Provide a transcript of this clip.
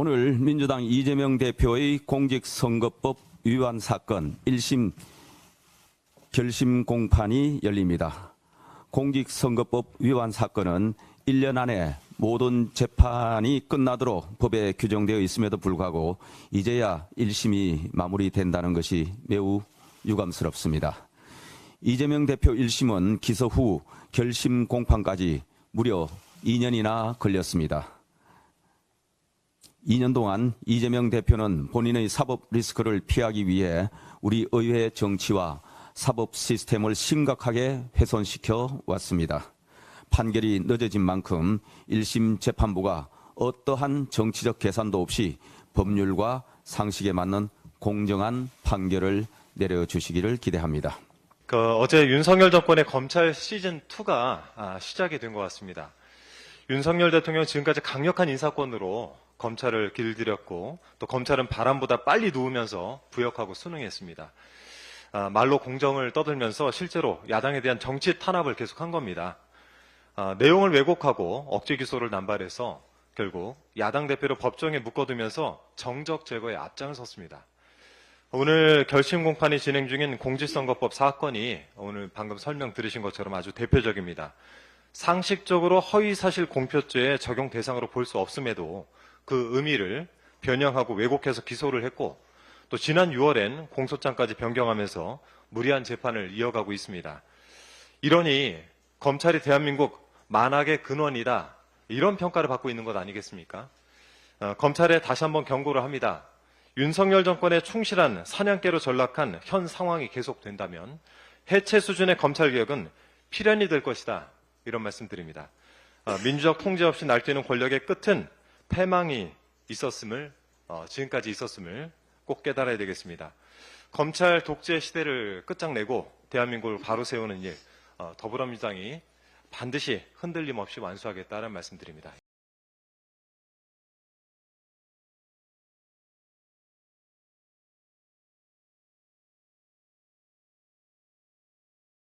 오늘 민주당 이재명 대표의 공직선거법 위반 사건 1심 결심 공판이 열립니다. 공직선거법 위반 사건은 1년 안에 모든 재판이 끝나도록 법에 규정되어 있음에도 불구하고 이제야 1심이 마무리된다는 것이 매우 유감스럽습니다. 이재명 대표 1심은 기소 후 결심 공판까지 무려 2년이나 걸렸습니다. 2년 동안 이재명 대표는 본인의 사법 리스크를 피하기 위해 우리 의회 정치와 사법 시스템을 심각하게 훼손시켜 왔습니다. 판결이 늦어진 만큼 1심 재판부가 어떠한 정치적 계산도 없이 법률과 상식에 맞는 공정한 판결을 내려주시기를 기대합니다. 그 어제 윤석열 정권의 검찰 시즌 2가 아, 시작이 된 것 같습니다. 윤석열 대통령 지금까지 강력한 인사권으로 검찰을 길들였고 또 검찰은 바람보다 빨리 누우면서 부역하고 수능했습니다. 아, 말로 공정을 떠들면서 실제로 야당에 대한 정치 탄압을 계속한 겁니다. 아, 내용을 왜곡하고 억지 기소를 남발해서 결국 야당 대표를 법정에 묶어두면서 정적 제거에 앞장섰습니다. 오늘 결심 공판이 진행 중인 공직선거법 사건이 오늘 방금 설명 들으신 것처럼 아주 대표적입니다. 상식적으로 허위사실 공표죄의 적용 대상으로 볼 수 없음에도 그 의미를 변형하고 왜곡해서 기소를 했고 또 지난 6월엔 공소장까지 변경하면서 무리한 재판을 이어가고 있습니다. 이러니 검찰이 대한민국 만악의 근원이다 이런 평가를 받고 있는 것 아니겠습니까? 어, 검찰에 다시 한번 경고를 합니다. 윤석열 정권의 충실한 사냥개로 전락한 현 상황이 계속된다면 해체 수준의 검찰 개혁은 필연이 될 것이다. 이런 말씀드립니다. 어, 민주적 통제 없이 날뛰는 권력의 끝은 패망이 있었음을 어, 지금까지 있었음을 꼭 깨달아야 되겠습니다. 검찰 독재 시대를 끝장내고 대한민국을 바로 세우는 일 어, 더불어민주당이 반드시 흔들림 없이 완수하겠다는 말씀드립니다.